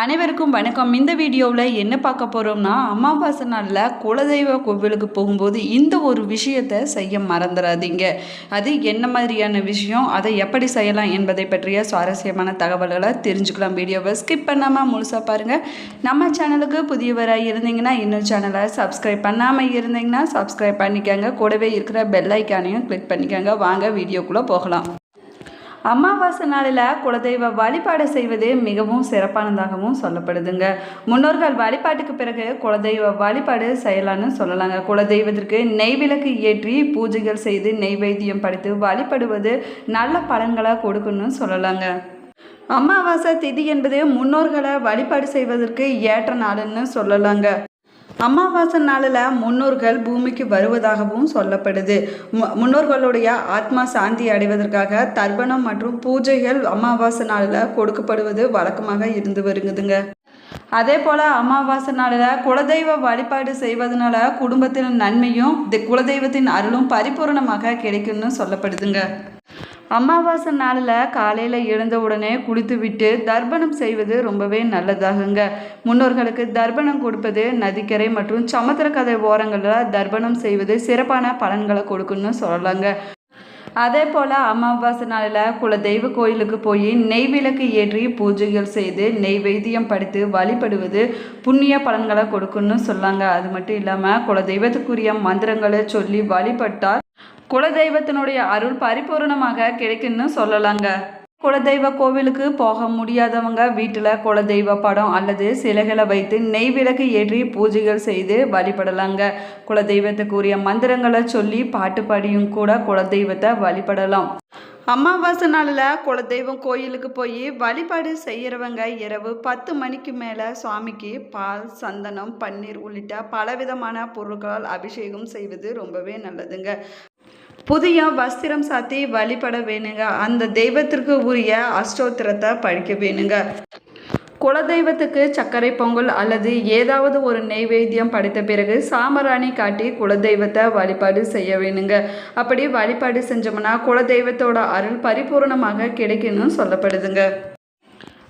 அனைவருக்கும் வணக்கம். இந்த வீடியோவில் என்ன பார்க்க போகிறோம்னா அமாவாசை நாளில் குலதெய்வ கோவிலுக்கு போகும்போது இந்த ஒரு விஷயத்தை செய்ய மறந்துடாதீங்க அது என்ன மாதிரியான விஷயம் அதை எப்படி செய்யலாம் என்பதை பற்றிய சுவாரஸ்யமான தகவல்களை தெரிஞ்சுக்கலாம். வீடியோவை ஸ்கிப் பண்ணாமல் முழுசாக பாருங்கள் நம்ம சேனலுக்கு புதியவராக இருந்தீங்கன்னா இன்னும் சேனலை சப்ஸ்கிரைப் பண்ணாமல் இருந்தீங்கன்னா சப்ஸ்கிரைப் பண்ணிக்கோங்க. கூடவே இருக்கிற பெல் ஐக்கானையும் கிளிக் பண்ணிக்கோங்க. வாங்க வீடியோக்குள்ளே போகலாம். அமாவாசை நாளில் குலதெய்வ வழிபாடு செய்வது மிகவும் சிறப்பானதாகவும் சொல்லப்படுதுங்க. முன்னோர்கள் வழிபாட்டுக்கு பிறகு குலதெய்வ வழிபாடு செய்யலான்னு சொல்லலாங்க. குலதெய்வத்திற்கு நெய் விளக்கு ஏற்றி பூஜைகள் செய்து நெய்வேத்தியம் படைத்து வழிபடுவது நல்ல பலன்களை கொடுக்குன்னு சொல்லலாங்க. அமாவாசை திதி என்பது முன்னோர்களை வழிபாடு செய்வதற்கு ஏற்ற நாளுன்னு சொல்லலாங்க. அமாவாசை நாளில் முன்னோர்கள் பூமிக்கு வருவதாகவும் சொல்லப்படுது. மு- முன்னோர்களுடைய ஆத்மா சாந்தி அடைவதற்காக தர்ப்பணம் மற்றும் பூஜைகள் அமாவாசை நாளில் கொடுக்கப்படுவது வழக்கமாக இருந்து வருங்குதுங்க. அதே போல் அமாவாசை நாளில் குலதெய்வ வழிபாடு செய்வதனால குடும்பத்தின் நன்மையும் குலதெய்வத்தின் அருளும் பரிபூரணமாக கிடைக்கும்னு சொல்லப்படுதுங்க. அமாவாசை நாளில் காலையில் எழுந்த உடனே குளித்துவிட்டு தர்ப்பணம் செய்வது ரொம்பவே நல்லதாகுங்க. முன்னோர்களுக்கு தர்ப்பணம் கொடுப்பது நதிக்கரை மற்றும் சமுத்திரக்கதை ஓரங்களில் தர்ப்பணம் செய்வது சிறப்பான பலன்களை கொடுக்குன்னு சொல்லலாங்க. அதே போல் அமாவாசை நாளில் குலதெய்வ கோயிலுக்கு போய் நெய் விளக்கு ஏற்றி பூஜைகள் செய்து நெய்வேத்தியம் படித்து வழிபடுவது புண்ணிய பலன்களை கொடுக்குன்னு சொல்லாங்க. அது மட்டும் இல்லாமல் குலதெய்வத்துக்குரிய மந்திரங்களை சொல்லி வழிபட்டால் குலதெய்வத்தினுடைய அருள் பரிபூரணமாக கிடைக்குன்னு சொல்லலாங்க. குலதெய்வ கோவிலுக்கு போக முடியாதவங்க வீட்டில் குலதெய்வ படம் அல்லது சிலைகளை வைத்து நெய் விளக்கு ஏற்றி பூஜைகள் செய்து வழிபடலாங்க. குலதெய்வத்துக்குரிய மந்திரங்களை சொல்லி பாட்டு பாடியும் கூட குலதெய்வத்தை வழிபடலாம். அமாவாசை நாளில் குலதெய்வம் கோயிலுக்கு போய் வழிபாடு செய்கிறவங்க இரவு பத்து மணிக்கு மேலே சுவாமிக்கு பால் சந்தனம் பன்னீர் உள்ளிட்ட பலவிதமான பொருட்களால் அபிஷேகம் செய்வது ரொம்பவே நல்லதுங்க. புதிய வஸ்திரம் சாத்தி வழிபட வேணுங்க. அந்த தெய்வத்திற்கு உரிய அஷ்டோத்திரத்தை படிக்க வேணுங்க. குலதெய்வத்துக்கு சர்க்கரை பொங்கல் அல்லது ஏதாவது ஒரு நெய்வேத்தியம் படைத்த பிறகு சாமராணி காட்டி குலதெய்வத்தை வழிபாடு செய்ய வேணுங்க. அப்படி வழிபாடு செஞ்சோம்னா குலதெய்வத்தோட அருள் பரிபூரணமாக கிடைக்கும்னு சொல்லப்படுதுங்க.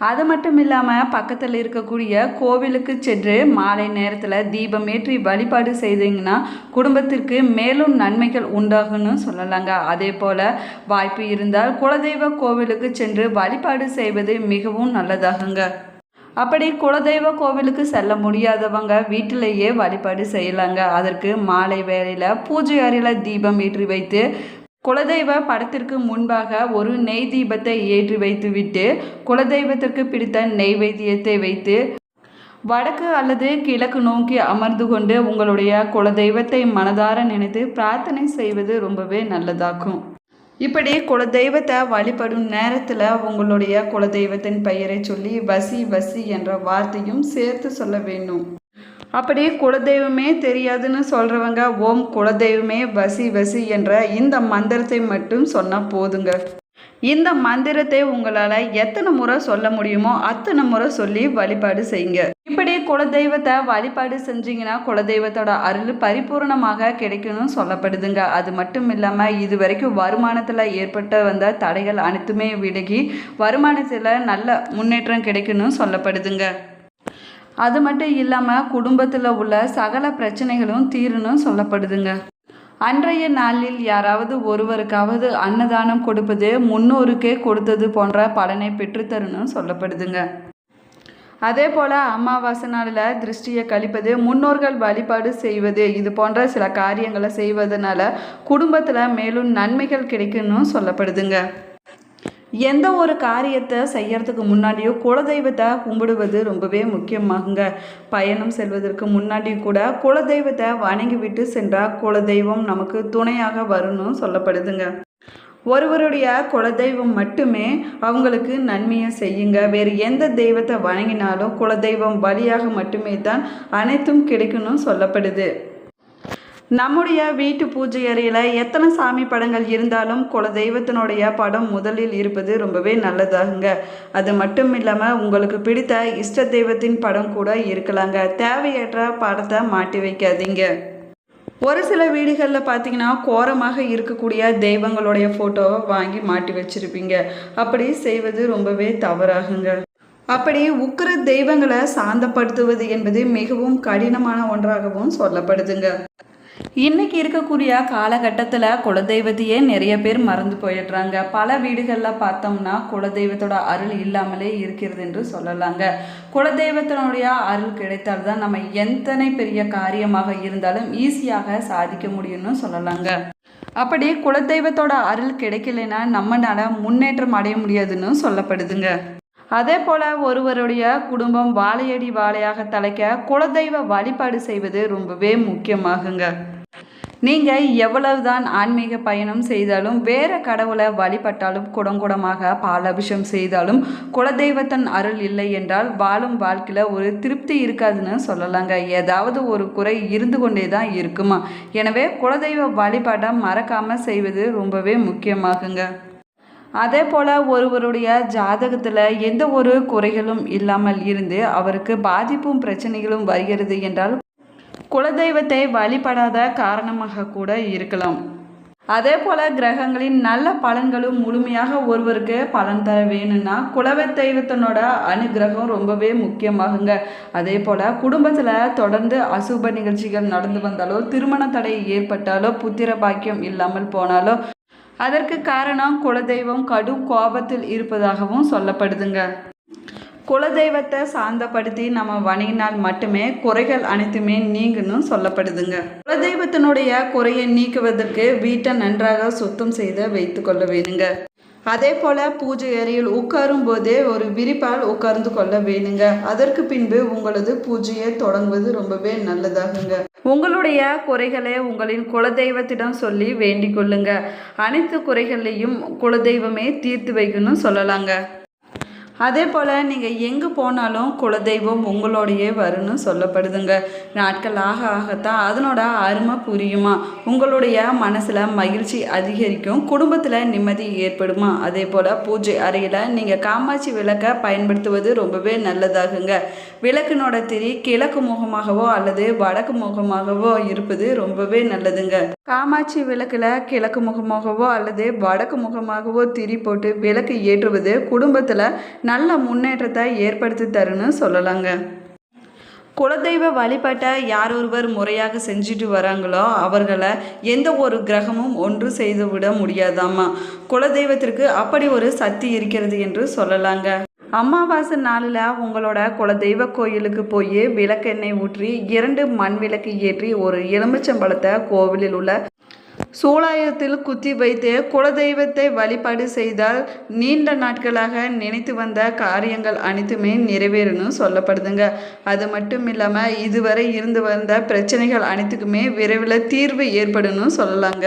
அது மட்டும் இல்லாமல் பக்கத்தில் இருக்கக்கூடிய கோவிலுக்கு சென்று மாலை நேரத்தில் தீபம் ஏற்றி வழிபாடு செய்தீங்கன்னா குடும்பத்திற்கு மேலும் நன்மைகள் உண்டாகும்னு சொல்லலாங்க. அதே போல் வாய்ப்பு இருந்தால் குலதெய்வ கோவிலுக்கு சென்று வழிபாடு செய்வது மிகவும் நல்லதாகுங்க. அப்படி குலதெய்வ கோவிலுக்கு செல்ல முடியாதவங்க வீட்டிலேயே வழிபாடு செய்யலாங்க. அதற்கு மாலை வேளையில் பூஜை அறையில் தீபம் ஏற்றி வைத்து குலதெய்வ படத்திற்கு முன்பாக ஒரு நெய் தீபத்தை ஏற்றி வைத்துவிட்டு குலதெய்வத்திற்கு பிடித்த நெய்வேத்தியத்தை வைத்து வடக்கு அல்லது கிழக்கு நோக்கி அமர்ந்து கொண்டு உங்களுடைய குலதெய்வத்தை மனதார நினைத்து பிரார்த்தனை செய்வது ரொம்பவே நல்லதாகும். இப்படி குலதெய்வத்தை வழிபடும் நேரத்தில் உங்களுடைய குலதெய்வத்தின் பெயரை சொல்லி வசி வசி என்ற வார்த்தையும் சேர்த்து சொல்ல வேண்டும். அப்படி குலதெய்வமே தெரியாதுன்னு சொல்கிறவங்க ஓம் குலதெய்வமே வசி வசி என்ற இந்த மந்திரத்தை மட்டும் சொன்னால் போதுங்க. இந்த மந்திரத்தை உங்களால் எத்தனை முறை சொல்ல முடியுமோ அத்தனை முறை சொல்லி வழிபாடு செய்யுங்க. இப்படி குலதெய்வத்தை வழிபாடு செஞ்சீங்கன்னா குலதெய்வத்தோட அருள் பரிபூரணமாக கிடைக்கணும்னு சொல்லப்படுதுங்க. அது மட்டும் இல்லாமல் இது வரைக்கும் வருமானத்தில் ஏற்பட்ட வந்த தடைகள் அனைத்துமே விலகி வருமானத்தில் நல்ல முன்னேற்றம் கிடைக்கணும்னு சொல்லப்படுதுங்க. அது மட்டும் இல்லாமல் குடும்பத்தில் உள்ள சகல பிரச்சனைகளும் தீரணும் சொல்லப்படுதுங்க. அன்றைய நாளில் யாராவது ஒருவருக்காவது அன்னதானம் கொடுப்பது முன்னோருக்கே கொடுத்தது போன்ற பலனை பெற்றுத்தருன்னு சொல்லப்படுதுங்க. அதே போல் அமாவாசை நாளில் திருஷ்டியை கழிப்பது முன்னோர்கள் வழிபாடு செய்வது இது போன்ற சில காரியங்களை செய்வதனால குடும்பத்தில் மேலும் நன்மைகள் கிடைக்குன்னு சொல்லப்படுதுங்க. எந்த ஒரு காரியத்தை செய்யறதுக்கு முன்னாடியோ குலதெய்வத்தை கும்பிடுவது ரொம்பவே முக்கியமாகுங்க. பயணம் செல்வதற்கு முன்னாடி கூட குலதெய்வத்தை வணங்கி விட்டு சென்றால் குலதெய்வம் நமக்கு துணையாக வரும்னு சொல்லப்படுதுங்க. ஒருவருடைய குலதெய்வம் மட்டுமே அவங்களுக்கு நன்மையை செய்யுங்க. வேறு எந்த தெய்வத்தை வணங்கினாலும் குலதெய்வம் வழியாக மட்டுமே தான் அனைத்தும் கிடைக்கணும் சொல்லப்படுது. நம்முடைய வீட்டு பூஜை அறையில் எத்தனை சாமி படங்கள் இருந்தாலும் குல தெய்வத்தினுடைய படம் முதலில் இருப்பது ரொம்பவே நல்லதாகுங்க. அது மட்டும் இல்லாமல் உங்களுக்கு பிடித்த இஷ்ட தெய்வத்தின் படம் கூட இருக்கலாங்க. தேவையற்ற படத்தை மாட்டி வைக்காதீங்க. ஒரு சில வீடுகளில் பார்த்தீங்கன்னா கோரமாக இருக்கக்கூடிய தெய்வங்களுடைய ஃபோட்டோவை வாங்கி மாட்டி வச்சுருப்பீங்க. அப்படி செய்வது ரொம்பவே தவறாகுங்க. அப்படி உக்கிர தெய்வங்களை சாந்தப்படுத்துவது என்பது மிகவும் கடினமான ஒன்றாகவும் சொல்லப்படுதுங்க. இன்றைக்கி இருக்கக்கூடிய காலகட்டத்தில் குலதெய்வத்தையே நிறைய பேர் மறந்து போயிடுறாங்க. பல வீடுகளில் பார்த்தோம்னா குலதெய்வத்தோட அருள் இல்லாமலே இருக்கிறது என்று சொல்லலாங்க. குலதெய்வத்தினுடைய அருள் கிடைத்தால்தான் நம்ம எத்தனை பெரிய காரியமாக இருந்தாலும் ஈஸியாக சாதிக்க முடியும்னு சொல்லலாங்க. அப்படி குலதெய்வத்தோட அருள் கிடைக்கலைன்னா நம்மளால் முன்னேற்றம் அடைய முடியாதுன்னு சொல்லப்படுதுங்க. அதே போல ஒருவருடைய குடும்பம் வாழையடி வாழையாக தலைக்க குலதெய்வ வழிபாடு செய்வது ரொம்பவே முக்கியமாகுங்க. நீங்கள் எவ்வளவுதான் ஆன்மீக பயணம் செய்தாலும் வேற கடவுளை வழிபட்டாலும் குடங்குடமாக பாலபிஷம் செய்தாலும் குலதெய்வத்தன் அருள் இல்லை என்றால் வாழும் வாழ்க்கையில் ஒரு திருப்தி இருக்காதுன்னு சொல்லலாங்க. ஏதாவது ஒரு குறை இருந்து கொண்டே தான் இருக்குமா? எனவே குலதெய்வ வழிபாட்டை மறக்காமல் செய்வது ரொம்பவே முக்கியமாகுங்க. அதே போல் ஒருவருடைய ஜாதகத்தில் எந்த ஒரு குறைகளும் இல்லாமல் இருந்து அவருக்கு பாதிப்பும் பிரச்சனைகளும் வருகிறது என்றால் குலதெய்வத்தை வழிபடாத காரணமாக கூட இருக்கலாம். அதே போல் கிரகங்களின் நல்ல பலன்களும் முழுமையாக ஒருவருக்கு பலன் தர வேணும்னா குலவ தெய்வத்தினோட அனுகிரகம் ரொம்பவே முக்கியமாகுங்க. அதே போல் குடும்பத்தில் தொடர்ந்து அசுப நிகழ்ச்சிகள் நடந்து வந்தாலோ திருமண தடை ஏற்பட்டாலோ புத்திர பாக்கியம் இல்லாமல் போனாலோ அதற்கு காரணம் குலதெய்வம் கடும் கோபத்தில் இருப்பதாகவும் சொல்லப்படுதுங்க. குலதெய்வத்தை சாந்தப்படுத்தி நம்ம வணங்கினால் மட்டுமே குறைகள் அனைத்துமே நீங்கணும் சொல்லப்படுதுங்க. குலதெய்வத்தினுடைய குறையை நீக்குவதற்கு வீட்டை நன்றாக சுத்தம் செய்து வைத்து கொள்ள வேணுங்க அதே போல் பூஜை அறையில் உட்காரும் போதே ஒரு விரிப்பால் உட்கார்ந்து கொள்ள வேணுங்க. அதற்கு பின்பு உங்களது பூஜையை தொடங்குவது ரொம்பவே நல்லதாகுங்க. உங்களுடைய குறைகளை உங்களின் குலதெய்வத்திடம் சொல்லி வேண்டிக் கொள்ளுங்க. அனைத்து குறைகளையும் குலதெய்வமே தீர்த்து வைக்கணும்னு சொல்லலாங்க. அதே போல் நீங்கள் எங்கே போனாலும் குலதெய்வம் உங்களோடையே வரும்னு சொல்லப்படுதுங்க. நாட்கள் ஆக ஆகத்தான் அதனோட அருமை புரியுமா? உங்களுடைய மனசில் மகிழ்ச்சி அதிகரிக்கும் குடும்பத்தில் நிம்மதி ஏற்படுமா? அதே போல் பூஜை அறையில் நீங்கள் காமாட்சி விளக்கை பயன்படுத்துவது ரொம்பவே நல்லதாகுங்க. விளக்கினோட திரி கிழக்கு முகமாகவோ அல்லது வடக்கு முகமாகவோ இருப்பது ரொம்பவே நல்லதுங்க. காமாட்சி விளக்கில் கிழக்கு முகமாகவோ அல்லது வடக்கு முகமாகவோ திரி போட்டு விளக்கு ஏற்றுவது குடும்பத்தில் நல்ல முன்னேற்றத்தை ஏற்படுத்தி தருன்னு சொல்லலாங்க. குலதெய்வ வழிபாட்டை யார் ஒருவர் முறையாக செஞ்சுட்டு வராங்களோ அவர்களை எந்த ஒரு கிரகமும் ஒன்று செய்து விட முடியாதாமா. குலதெய்வத்திற்கு அப்படி ஒரு சக்தி இருக்கிறது என்று சொல்லலாங்க. அமாவாசை நாளில் உங்களோட குலதெய்வ கோயிலுக்கு போய் விளக்கெண்ணெய் ஊற்றி இரண்டு மண் விளக்கு ஏற்றி ஒரு எலுமிச்சம்பழத்தை கோவிலில் உள்ள சூலாயத்தில் குத்தி வைத்து குலதெய்வத்தை வழிபாடு செய்தால் நீண்ட நாட்களாக நினைத்து வந்த காரியங்கள் அனைத்துமே நிறைவேறணும் சொல்லப்படுதுங்க. அது மட்டும் இல்லாமல் இதுவரை இருந்து வந்த பிரச்சனைகள் அனைத்துக்குமே விரைவில் தீர்வு ஏற்படணும் சொல்லலாங்க.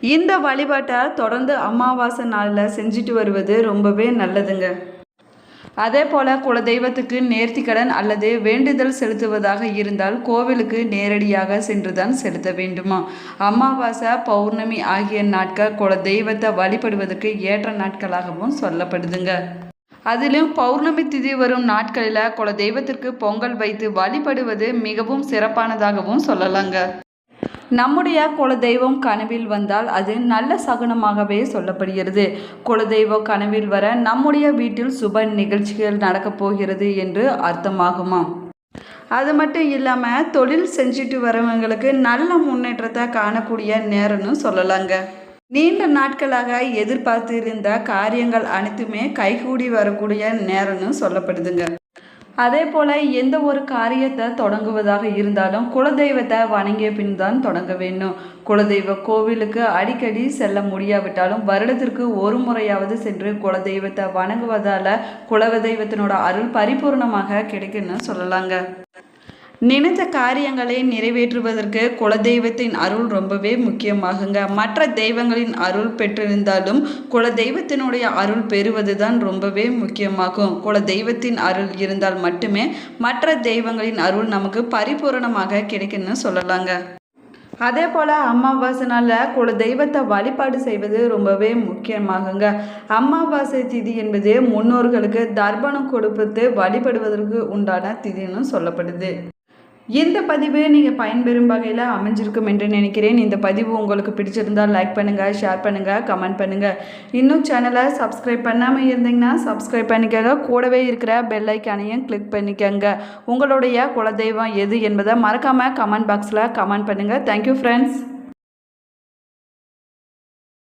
இந்த வழிபாட்டை தொடர்ந்து அமாவாசை நாளில் செஞ்சுட்டு வருவது ரொம்பவே நல்லதுங்க. அதே போல குலதெய்வத்துக்கு நேர்த்திக்கடன் அல்லது வேண்டுதல் செலுத்துவதாக இருந்தால் கோவிலுக்கு நேரடியாக சென்றுதான் செலுத்த வேண்டுமா? அமாவாசை பௌர்ணமி ஆகிய நாட்கள் குலதெய்வத்தை வழிபடுவதற்கு ஏற்ற நாட்களாகவும் சொல்லப்படுதுங்க. அதிலும் பௌர்ணமி திதி வரும் நாட்களில் குலதெய்வத்திற்கு பொங்கல் வைத்து வழிபடுவது மிகவும் சிறப்பானதாகவும் சொல்லலாங்க. நம்முடைய குலதெய்வம் கனவில் வந்தால் அது நல்ல சகுனமாகவே சொல்லப்படுகிறது. குலதெய்வம் கனவில் வர நம்முடைய வீட்டில் சுப நிகழ்ச்சிகள் நடக்கப் போகிறது என்று அர்த்தமாகுமாம் அது மட்டும் இல்லாமல் தொழில் செஞ்சுட்டு வரவங்களுக்கு நல்ல முன்னேற்றத்தை காணக்கூடிய நேரம்னு சொல்லலாங்க. நீண்ட நாட்களாக எதிர்பார்த்து இருந்த காரியங்கள் அனைத்துமே கைகூடி வரக்கூடிய நேரம்னு சொல்லப்படுதுங்க. அதே போல் எந்த ஒரு காரியத்தை தொடங்குவதாக இருந்தாலும் குலதெய்வத்தை வணங்கிய பின் தான் தொடங்க வேண்டும். குலதெய்வ கோவிலுக்கு அடிக்கடி செல்ல முடியாவிட்டாலும் வருடத்திற்கு ஒரு முறையாவது சென்று குலதெய்வத்தை வணங்குவதால் குலதெய்வத்தினோட அருள் பரிபூர்ணமாக கிடைக்குன்னு சொல்லலாங்க. நினைத்த காரியங்களை நிறைவேற்றுவதற்கு குலதெய்வத்தின் அருள் ரொம்பவே முக்கியமாகுங்க. மற்ற தெய்வங்களின் அருள் பெற்றிருந்தாலும் குலதெய்வத்தினுடைய அருள் பெறுவது தான் ரொம்பவே முக்கியமாகும். குலதெய்வத்தின் அருள் இருந்தால் மட்டுமே மற்ற தெய்வங்களின் அருள் நமக்கு பரிபூரணமாக கிடைக்குன்னு சொல்லலாங்க. அதே போல் அமாவாசை நாளில் குல தெய்வத்தை வழிபாடு செய்வது ரொம்பவே முக்கியமாகுங்க. அமாவாசை திதி என்பது முன்னோர்களுக்கு தர்ப்பணம் கொடுப்பது வழிபடுவதற்கு உண்டான திதின்னு சொல்லப்படுது. இந்த பதிவு நீங்கள் பயன்பெறும் வகையில் அமைஞ்சிருக்கும் என்று நினைக்கிறேன். இந்த பதிவு உங்களுக்கு பிடிச்சிருந்தால் லைக் பண்ணுங்கள் ஷேர் பண்ணுங்கள் கமெண்ட் பண்ணுங்கள் இன்னும் சேனலை சப்ஸ்கிரைப் பண்ணாமல் இருந்தீங்கன்னா சப்ஸ்கிரைப் பண்ணிக்கோங்க. கூடவே இருக்கிற பெல் ஐக்கானையும் கிளிக் பண்ணிக்கோங்க. உங்களுடைய குலதெய்வம் எது என்பதை மறக்காமல் கமெண்ட் பாக்ஸில் கமெண்ட் பண்ணுங்கள் தேங்க்யூ ஃப்ரெண்ட்ஸ்